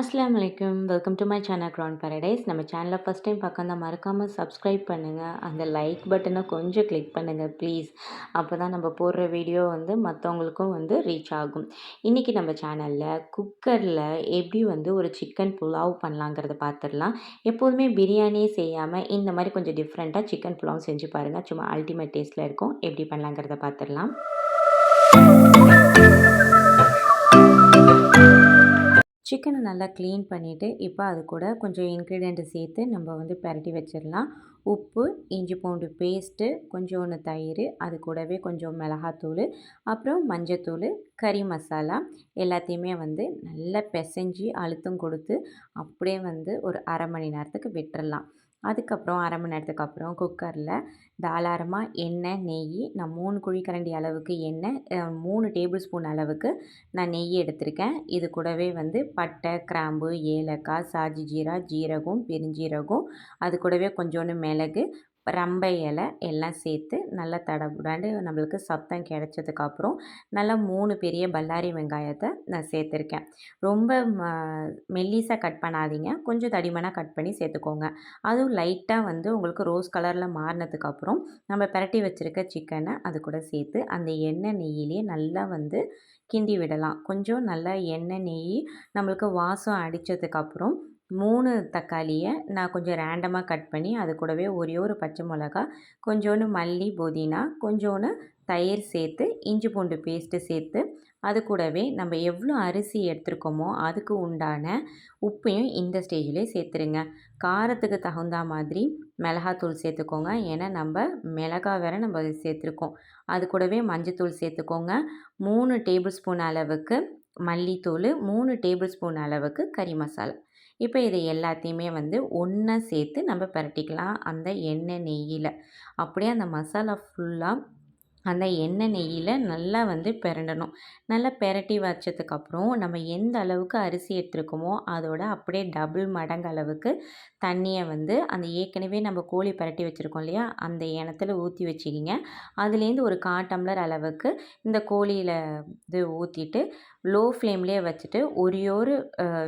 அஸ்லாம் வலைக்கம். Welcome to my channel ground paradise நம்ம சேனலை ஃபஸ்ட் டைம் பார்க்க மறக்காமல் சப்ஸ்கிரைப் பண்ணுங்கள் அந்த லைக் பட்டனை கொஞ்சம் கிளிக் பண்ணுங்கள் ப்ளீஸ் அப்போ தான் நம்ம போடுற வீடியோ வந்து மற்றவங்களுக்கும் வந்து ரீச் ஆகும். இன்றைக்கி நம்ம சேனலில் குக்கரில் எப்படி வந்து ஒரு சிக்கன் புலாவ் பண்ணலாங்கிறத பார்த்துடலாம் எப்போதுமே பிரியாணியே செய்யாமல் இந்த மாதிரி கொஞ்சம் டிஃப்ரெண்ட்டாக சிக்கன் புலாவ் செஞ்சு பாருங்கள் சும்மா அல்டிமேட் டேஸ்ட்டில் இருக்கும். எப்படி பண்ணலாங்கிறத பார்த்துடலாம் சிக்கனை நல்லா க்ளீன் பண்ணிவிட்டு இப்போ அது கூட கொஞ்சம் இன்க்ரீடியண்ட்டு சேர்த்து நம்ம வந்து பரட்டி வச்சிடலாம். உப்பு இஞ்சி பூண்டு பேஸ்ட்டு கொஞ்சோண்டு தயிர் அது கூடவே கொஞ்சம் மிளகாத்தூள் அப்புறம் மஞ்சத்தூள் கறி மசாலா எல்லாத்தையுமே வந்து நல்லா பிசைஞ்சி அழுத்தம் கொடுத்து அப்படியே வந்து ஒரு அரை மணி நேரத்துக்கு விட்டுறலாம். அதுக்கப்புறம் அரை மணி நேரத்துக்கு அப்புறம் குக்கரில் தாராளமாக எண்ணெய் நெய் நான் மூணு குழிக்கரண்டி அளவுக்கு எண்ணெய் மூணு டேபிள் ஸ்பூன் அளவுக்கு நான் நெய் எடுத்திருக்கேன். இது கூடவே வந்து பட்டை கிராம்பு ஏலக்காய் சாஜி ஜீரா ஜீரகம் பெருஞ்சீரகம் அது கூடவே கொஞ்சோண்டு மிளகு ரம்பை இலை எல்லாம் சேர்த்து நல்லா தடபுடாண்டு நம்மளுக்கு சத்தம் கிடச்சதுக்கப்புறம் நல்லா மூணு பெரிய பல்லாரி வெங்காயத்தை நான் சேர்த்துருக்கேன். ரொம்ப ம மெல்லிஸாக கட் பண்ணாதீங்க. கொஞ்சம் தடிமனாக கட் பண்ணி சேர்த்துக்கோங்க. அதுவும் லைட்டாக வந்து உங்களுக்கு ரோஸ் கலரில் மாறினதுக்கப்புறம் நம்ம பரட்டி வச்சுருக்க சிக்கனை அது கூட சேர்த்து அந்த எண்ணெய் நெய்யிலே நல்லா வந்து கிண்டி விடலாம். கொஞ்சம் நல்லா எண்ணெய் நெய் நம்மளுக்கு வாசம் அடித்ததுக்கப்புறம் மூணு தக்காளியை நான் கொஞ்சம் ரேண்டமாக கட் பண்ணி அது கூடவே ஒரே ஒரு பச்சை மிளகா கொஞ்சோண்டு மல்லி புதினா கொஞ்சோண்டு தயிர் சேர்த்து இஞ்சி பூண்டு பேஸ்ட்டு சேர்த்து அது கூடவே நம்ம எவ்வளோ அரிசி எடுத்துருக்கோமோ அதுக்கு உண்டான உப்பையும் இந்த ஸ்டேஜ்லேயே சேர்த்துருங்க. காரத்துக்கு தகுந்த மாதிரி மிளகாத்தூள் சேர்த்துக்கோங்க. ஏன்னா நம்ம மிளகா வேற நம்ம சேர்த்துருக்கோம். அது கூடவே மஞ்சத்தூள் சேர்த்துக்கோங்க. மூணு டேபிள் ஸ்பூன் அளவுக்கு மல்லித்தூள் மூணு டேபிள் ஸ்பூன் அளவுக்கு கறி மசாலா. இப்போ இதை எல்லாத்தையுமே வந்து ஒன்றா சேர்த்து நம்ம பரட்டிக்கலாம். அந்த எண்ணெய் நெய்யில். அப்படியே அந்த மசாலா ஃபுல்லாக அந்த எண்ணெய் நெய்யில் நல்லா வந்து பிரண்டணும். நல்லா பிரட்டி வச்சதுக்கப்புறம் நம்ம எந்த அளவுக்கு அரிசி எடுத்துருக்கோமோ அதோட அப்படியே டபுள் மடங்கு அளவுக்கு தண்ணியை வந்து அந்த ஏற்கனவே நம்ம கோழி பரட்டி வச்சுருக்கோம் இல்லையா? அந்த இனத்தில் ஊற்றி வச்சுக்கிங்க அதுலேருந்து ஒரு கா டம்ளர் அளவுக்கு இந்த கோழியில் இது ஊற்றிட்டு லோ ஃப்ளேம்லேயே வச்சுட்டு ஒரே ஒரு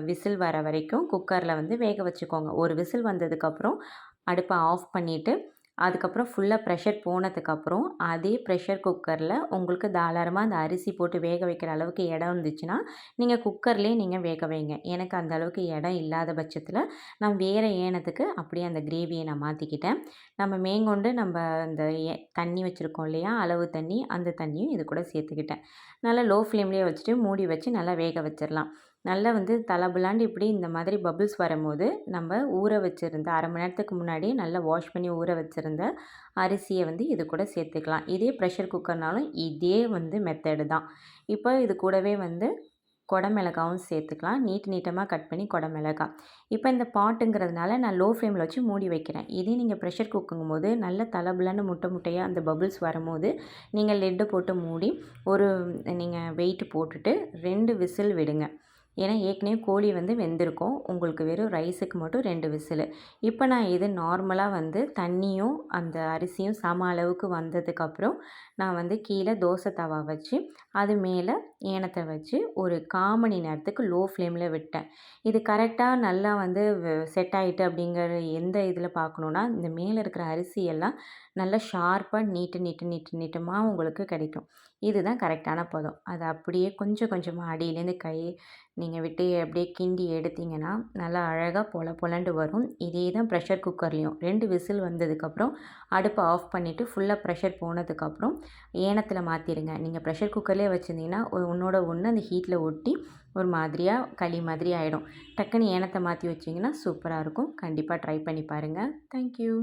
விசில் வர வரைக்கும் குக்கரில் வந்து வேக வச்சுக்கோங்க. ஒரு விசில் வந்ததுக்கப்புறம் அடுப்பை ஆஃப் பண்ணிவிட்டு அதுக்கப்புறம் ஃபுல்லாக ப்ரெஷர் போனதுக்கப்புறம் அதே ப்ரெஷர் குக்கரில் உங்களுக்கு தாராளமாக அந்த அரிசி போட்டு வேக வைக்கிற அளவுக்கு இடம் இருந்துச்சுன்னா நீங்கள் குக்கர்லேயே நீங்கள் வேக வைங்க. எனக்கு அந்த அளவுக்கு இடம் இல்லாத பட்சத்தில் நான் வேறு ஏனத்துக்கு அப்படியே அந்த கிரேவியை நான் மாற்றிக்கிட்டேன் நம்ம மேங்கொண்டு நம்ம அந்த தண்ணி வச்சுருக்கோம் இல்லையா அளவு தண்ணி அந்த தண்ணியும் இது கூட சேர்த்துக்கிட்டேன். நல்லா லோ ஃப்ளேம்லேயே வச்சுட்டு மூடி வச்சு நல்லா வேக வச்சிடலாம். நல்லா வந்து தலபுலாண்டு இப்படி இந்த மாதிரி பபுள்ஸ் வரும்போது நம்ம ஊற வச்சுருந்த அரை மணி நேரத்துக்கு முன்னாடி நல்லா வாஷ் பண்ணி ஊற வச்சுருந்த அரிசியை வந்து இது கூட சேர்த்துக்கலாம். இதே ப்ரெஷர் குக்கர்னாலும் இதே வந்து மெத்தடு தான். இப்போ இது கூடவே வந்து குடமிளகாவும் சேர்த்துக்கலாம். நீட் நீட்டமாக கட் பண்ணி குடமிளகா இப்போ இந்த பாட்டுங்கிறதுனால நான் லோ ஃப்ளேமில் வச்சு மூடி வைக்கிறேன். இதே நீங்கள் ப்ரெஷர் குக்குங்கும் போது நல்ல தலபுலன்னு முட்டை முட்டையாக அந்த பபுள்ஸ் வரும்போது நீங்கள் லெட்டு போட்டு மூடி ஒரு நீங்கள் வெயிட் போட்டுட்டு ரெண்டு விசில் விடுங்க. ஏன்னா ஏற்கனவே கோழி வந்து வெந்திருக்கும். உங்களுக்கு வெறும் ரைஸுக்கு மட்டும் ரெண்டு விசிலு. இப்போ நான் இது நார்மலாக வந்து தண்ணியும் அந்த அரிசியும் சம அளவுக்கு வந்ததுக்கப்புறம் நான் வந்து கீழே தோசை தவா வச்சு அது மேலே ஏனத்தை வச்சு ஒரு கால் மணி நேரத்துக்கு லோ ஃப்ளேமில் விட்டேன். இது கரெக்டாக நல்லா வந்து செட் ஆகிட்டு அப்படிங்கிற எந்த இதில் பார்க்கணுன்னா இந்த மேலே இருக்கிற அரிசியெல்லாம் நல்லா ஷார்ப்பாக நீட்டு நீட்டு நீட்டு நீட்டமாக உங்களுக்கு கிடைக்கும். இதுதான் கரெக்டான பதம். அதை அப்படியே கொஞ்சம் கொஞ்சமாக அடியிலேருந்து கை நீங்கள் விட்டு அப்படியே கிண்டி எடுத்திங்கன்னா நல்லா அழகாக பொல பொலண்டு வரும். இதே தான் ப்ரெஷர் குக்கர்லேயும் ரெண்டு விசில் வந்ததுக்கப்புறம் அடுப்பை ஆஃப் பண்ணிவிட்டு ஃபுல்லாக ப்ரெஷர் போனதுக்கப்புறம் ஏனத்தில் மாற்றிடுங்க நீங்கள் ப்ரெஷர் குக்கர்லேயே வச்சுருந்தீங்கன்னா ஒன்றோட ஒன்று அந்த ஹீட்டில் ஒட்டி ஒரு மாதிரியாக களி மாதிரி ஆகிடும் டக்குன்னு ஏனத்தை மாற்றி வச்சிங்கன்னா சூப்பராக இருக்கும். கண்டிப்பாக ட்ரை பண்ணி பாருங்கள் தேங்க்யூ